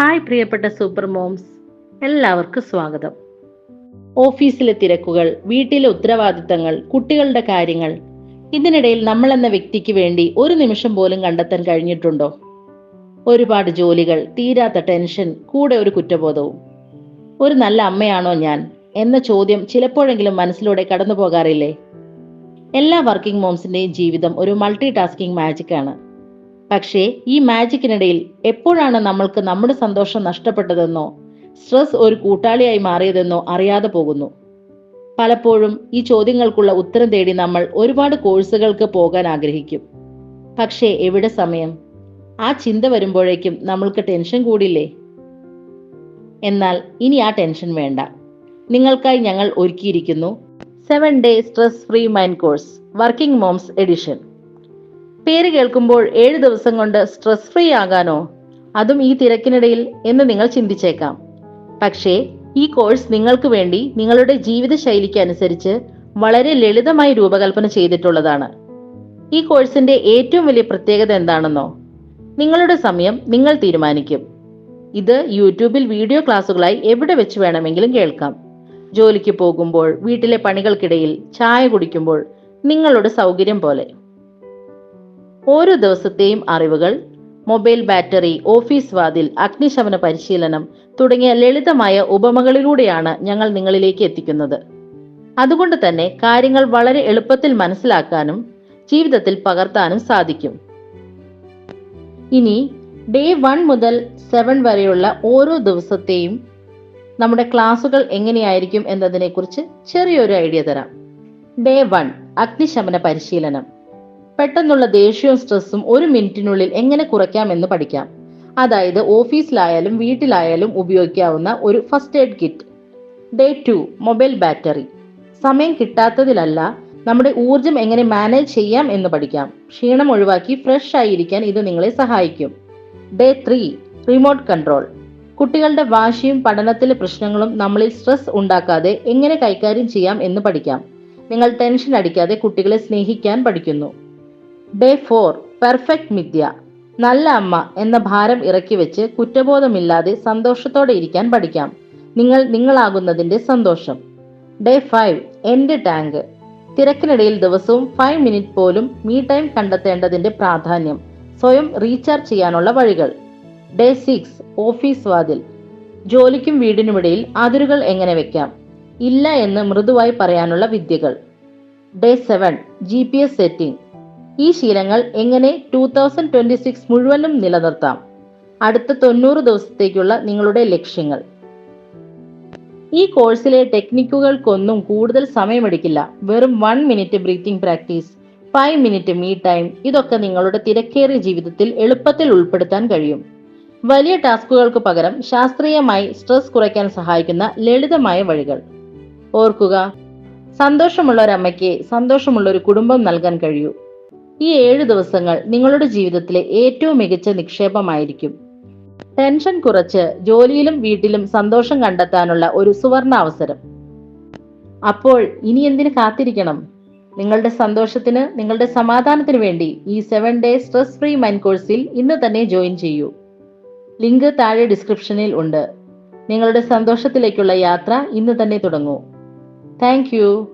Hi പ്രിയപ്പെട്ട super moms. എല്ലാവർക്കും സ്വാഗതം. ഓഫീസിലെ തിരക്കുകൾ വീട്ടിലെ ഉത്തരവാദിത്തങ്ങൾ കുട്ടികളുടെ കാര്യങ്ങൾ ഇതിനിടയിൽ നമ്മൾ എന്ന വ്യക്തിക്ക് വേണ്ടി ഒരു നിമിഷം പോലും കണ്ടെത്താൻ കഴിഞ്ഞിട്ടുണ്ടോ? ഒരുപാട് ജോലികൾ തീരാത്ത ടെൻഷൻ കൂടെ ഒരു കുറ്റബോധവും. ഒരു നല്ല അമ്മയാണോ ഞാൻ? എന്ന ചോദ്യം ചിലപ്പോഴെങ്കിലും മനസ്സിലൂടെ കടന്നു പോകാറില്ലേ എല്ലാ വർക്കിംഗ് മോംസിന്റെയും ജീവിതം ഒരു മൾട്ടി ടാസ്കിംഗ് മാജിക് ആണ്. പക്ഷേ ഈ മാജിക്കിനിടയിൽ എപ്പോഴാണ് നമ്മൾക്ക് നമ്മുടെ സന്തോഷം നഷ്ടപ്പെട്ടതെന്നോ സ്ട്രെസ് ഒരു കൂട്ടാളിയായി മാറിയതെന്നോ അറിയാതെ പോകുന്നു. പലപ്പോഴും ഈ ചോദ്യങ്ങൾക്കുള്ള ഉത്തരം തേടി നമ്മൾ ഒരുപാട് കോഴ്സുകൾക്ക് പോകാൻ ആഗ്രഹിക്കും. പക്ഷേ എവിടെ സമയം? ആ ചിന്ത വരുമ്പോഴേക്കും നമ്മൾക്ക് ടെൻഷൻ കൂടില്ലേ? എന്നാൽ ഇനി ആ ടെൻഷൻ വേണ്ട. നിങ്ങൾക്കായി ഞങ്ങൾ ഒരുക്കിയിരിക്കുന്നു. Seven day stress free mind course working moms edition. പേര് കേൾക്കുമ്പോൾ ഏഴ് ദിവസം കൊണ്ട് സ്ട്രെസ് ഫ്രീ ആകാനോ? അതും ഈ തിരക്കിനിടയിൽ എന്ന് നിങ്ങൾ ചിന്തിച്ചേക്കാം. പക്ഷേ ഈ കോഴ്സ് നിങ്ങൾക്ക് വേണ്ടി നിങ്ങളുടെ ജീവിത ശൈലിക്ക് അനുസരിച്ച് വളരെ ലളിതമായി രൂപകൽപ്പന ചെയ്തിട്ടുള്ളതാണ്. ഈ കോഴ്സിന്റെ ഏറ്റവും വലിയ പ്രത്യേകത എന്താണെന്നോ? നിങ്ങളുടെ സമയം നിങ്ങൾ തീരുമാനിക്കും. ഇത് യൂട്യൂബിൽ വീഡിയോ ക്ലാസ്സുകളായി എവിടെ വെച്ച് വേണമെങ്കിലും കേൾക്കാം. ജോലിക്ക് പോകുമ്പോൾ വീട്ടിലെ പണികൾക്കിടയിൽ ചായ കുടിക്കുമ്പോൾ നിങ്ങളുടെ സൗകര്യം പോലെ. ഓരോ ദിവസത്തെയും അറിവുകൾ മൊബൈൽ ബാറ്ററി ഓഫീസ് വാതിൽ അഗ്നിശമന പരിശീലനം തുടങ്ങിയ ലളിതമായ ഉപമകളിലൂടെയാണ് ഞങ്ങൾ നിങ്ങളിലേക്ക് എത്തിക്കുന്നത്. അതുകൊണ്ട് തന്നെ കാര്യങ്ങൾ വളരെ എളുപ്പത്തിൽ മനസ്സിലാക്കാനും ജീവിതത്തിൽ പകർത്താനും സാധിക്കും. ഇനി ഡേ വൺ മുതൽ സെവൻ വരെയുള്ള ഓരോ ദിവസത്തെയും നമ്മുടെ ക്ലാസുകൾ എങ്ങനെയായിരിക്കും എന്നതിനെക്കുറിച്ച് ചെറിയൊരു ഐഡിയ തരാം. ഡേ വൺ അഗ്നിശമന പരിശീലനം. പെട്ടെന്നുള്ള ദേഷ്യവും സ്ട്രെസ്സും ഒരു മിനിറ്റിനുള്ളിൽ എങ്ങനെ കുറയ്ക്കാമെന്ന് പഠിക്കാം. അതായത് ഓഫീസിലായാലും വീട്ടിലായാലും ഉപയോഗിക്കാവുന്ന ഒരു first aid kit. Day two mobile battery. സമയം കിട്ടാത്തതിലല്ല നമ്മുടെ ഊർജം എങ്ങനെ മാനേജ് ചെയ്യാം എന്ന് പഠിക്കാം. ക്ഷീണം ഒഴിവാക്കി ഫ്രഷ് ആയിരിക്കാൻ ഇത് നിങ്ങളെ സഹായിക്കും. Day three remote control. കുട്ടികളുടെ വാശിയും പഠനത്തിലെ പ്രശ്നങ്ങളും നമ്മളിൽ സ്ട്രെസ് ഉണ്ടാക്കാതെ എങ്ങനെ കൈകാര്യം ചെയ്യാം എന്ന് പഠിക്കാം. നിങ്ങൾ ടെൻഷൻ അടിക്കാതെ കുട്ടികളെ സ്നേഹിക്കാൻ പഠിക്കുന്നു. ഡേ ഫോർ പെർഫെക്റ്റ് മിഥ്യ. നല്ല അമ്മ എന്ന ഭാരം ഇറക്കി വെച്ച് കുറ്റബോധമില്ലാതെ സന്തോഷത്തോടെ ഇരിക്കാൻ പഠിക്കാം. നിങ്ങൾ നിങ്ങളാകുന്നതിന്റെ സന്തോഷം. Day five end tank. തിരക്കിനിടയിൽ ദിവസവും ഫൈവ് മിനിറ്റ് പോലും മീ ടൈം കണ്ടെത്തേണ്ടതിന്റെ പ്രാധാന്യം. സ്വയം റീചാർജ് ചെയ്യാനുള്ള വഴികൾ. ഡേ സിക്സ് ഓഫീസ് വാതിൽ. ജോലിക്കും വീടിനുമിടയിൽ അതിരുകൾ എങ്ങനെ വെക്കാം? ഇല്ല എന്ന് മൃദുവായി പറയാനുള്ള വിദ്യകൾ. Day seven G P S setting. ഈ ശീലങ്ങൾ എങ്ങനെ ടൂ തൗസൻഡ് ട്വന്റി സിക്സ് മുഴുവനും നിലനിർത്താം? അടുത്ത തൊണ്ണൂറ് ദിവസത്തേക്കുള്ള നിങ്ങളുടെ ലക്ഷ്യങ്ങൾ. ഈ കോഴ്സിലെ ടെക്നിക്കുകൾക്കൊന്നും കൂടുതൽ സമയമെടുക്കില്ല. വെറും one minute breathing practice five minute me time ഇതൊക്കെ നിങ്ങളുടെ തിരക്കേറിയ ജീവിതത്തിൽ എളുപ്പത്തിൽ ഉൾപ്പെടുത്താൻ കഴിയും. വലിയ ടാസ്കുകൾക്ക് പകരം ശാസ്ത്രീയമായി സ്ട്രെസ് കുറയ്ക്കാൻ സഹായിക്കുന്ന ലളിതമായ വഴികൾ. ഓർക്കുക സന്തോഷമുള്ള ഒരു അമ്മയ്ക്ക് സന്തോഷമുള്ള ഒരു കുടുംബം നൽകാൻ കഴിയൂ. ഈ ഏഴ് ദിവസങ്ങൾ നിങ്ങളുടെ ജീവിതത്തിലെ ഏറ്റവും മികച്ച നിക്ഷേപമായിരിക്കും. ടെൻഷൻ കുറച്ച് ജോലിയിലും വീട്ടിലും സന്തോഷം കണ്ടെത്താനുള്ള ഒരു സുവർണ അവസരം. അപ്പോൾ ഇനി എന്തിന് കാത്തിരിക്കണം? നിങ്ങളുടെ സന്തോഷത്തിന് നിങ്ങളുടെ സമാധാനത്തിന് വേണ്ടി ഈ seven day stress free mind കോഴ്സിൽ ഇന്ന് തന്നെ ജോയിൻ ചെയ്യൂ. ലിങ്ക് താഴെ ഡിസ്ക്രിപ്ഷനിൽ ഉണ്ട്. നിങ്ങളുടെ സന്തോഷത്തിലേക്കുള്ള യാത്ര ഇന്ന് തന്നെ തുടങ്ങൂ. താങ്ക്